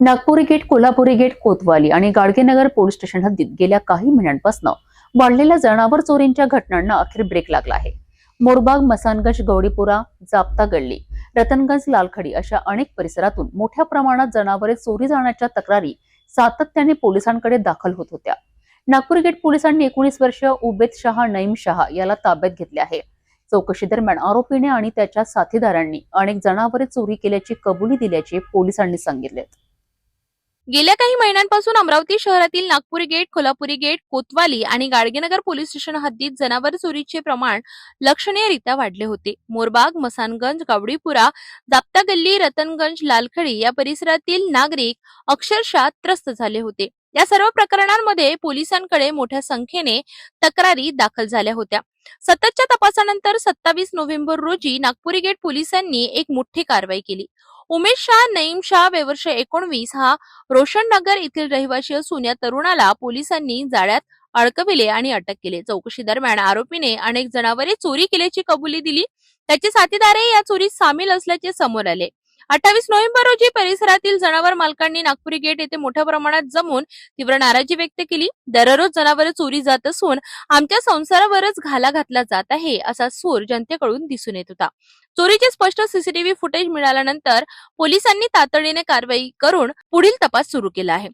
Nagpuri gate Kolhapuri gate Kotwali आणि Gadgenagar police station हद्दीत गेल्या काही महिन्यांपासून वाढलेल्या जनावर चोरींच्या घटनांना अखेर ब्रेक लागला आहे. मोरबाग मसानगंज गौडीपुरा जापता गल्ली रतनगंज लालखडी अशा अनेक परिसरातून मोठ्या प्रमाणात जनावरे चोरी जाण्याच्या तक्रारी सातत्याने पोलिसांकडे दाखल होत होत्या. नागपूर गेट पोलिसांनी एकोणीस वर्ष उबेद शहा नईम शहा याला ताब्यात घेतले आहे. चौकशी दरम्यान आरोपीने आणि त्याच्या साथीदारांनी अनेक जनावरे चोरी केल्याची कबुली दिल्याचे पोलिसांनी सांगितले. गेल्या काही महिन्यांपासून अमरावती शहरातील नागपुरी गेट कोल्हापुरी गेट कोतवाली आणि गाडगेनगर पोलीस स्टेशन हद्दीत जनावर चोरीचे प्रमाण लक्षणीयरित्या वाढले होते. मोरबाग मसानगंज गावडीपुरा दाप्ता गल्ली रतनगंज लालखडी या परिसरातील नागरिक अक्षरशः त्रस्त झाले होते. या सर्व प्रकरणांमध्ये पोलिसांकडे मोठ्या संख्येने तक्रारी दाखल झाल्या होत्या. सततच्या तपासानंतर सत्तावीस नोव्हेंबर रोजी नागपुरी गेट पोलिसांनी एक मोठी कारवाई केली. उमेश शाह नईम शाह वेवर्ष एकोणवीस हा रोशन नगर येथील रहिवासी असून या तरुणाला पोलिसांनी जाळ्यात अडकविले आणि अटक केले. चौकशी दरम्यान आरोपीने अनेक जनावरे चोरी केल्याची कबुली दिली. त्याचे साथीदारही या चोरीत सामील असल्याचे समोर आले. अठ्ठावीस नोव्हेंबर रोजी परिसरातील जनावर मालकांनी नागपुरी गेट येथे मोठ्या प्रमाणात जमून तीव्र नाराजी व्यक्त केली. दररोज जनावरे चोरी जात असून आमच्या संसारावरच घाला घातला जात आहे असा सूर जनतेकडून दिसून येत होता. चोरीचे स्पष्ट सीसीटीव्ही फुटेज मिळाल्यानंतर पोलिसांनी तातडीने कारवाई करून पुढील तपास सुरू केला आहे.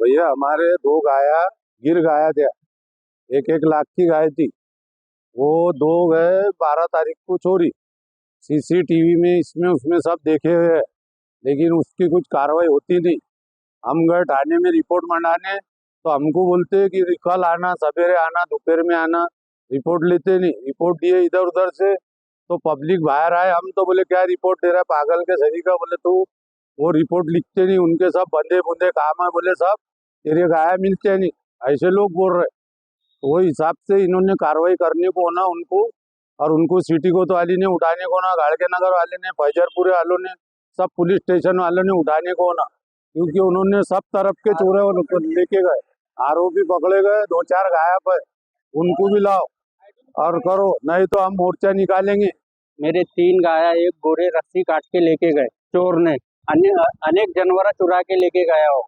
भैया हमारे दो गाया गिर गाया त्या एक एक लाख की गाय थी. वो दो गए बारह तारीख को चोरी. सीसीटीवी में, इसमें, उसमें सब देखे हुए हैं। लेकिन उसकी कुछ कार्रवाई होती नहीं। हम गए थाने में रिपोर्ट मंडाने तो हमको बोलते हैं कि कल आना, सवेरे आना, दोपहर में आना। रिपोर्ट लेते नहीं। रिपोर्ट दिए इधर उधर से तो पब्लिक बाहर आए। हम तो बोले, क्या रिपोर्ट दे रहा है? पागल के सभी का? बोले, तू वो रिपोर्ट लिखते नहीं। उनके सब बंदे बुंदे काम है बोले, सब तेरे गाया मिलते नहीं। ऐसे लोग बोल रहे तो वो हिसाब से इन्होंने कार्रवाई करने को ना उनको और उनको सिटी कोत वाली ने उठाने को ना, गाड़के नगर वाले ने फैजरपुरे वालों ने, सब पुलिस स्टेशन वालों ने उठाने को ना, क्योंकि उन्होंने सब तरफ़ के चोरे लेके गए, आरोपी पकड़े गए दो चार गायब है, उनको भी लाओ और करो, नहीं तो हम मोर्चा निकालेंगे। मेरे तीन गाया, एक गोरे रस्सी काट के लेके गए, चोर ने अनेक जानवर चुरा के लेके गया हो।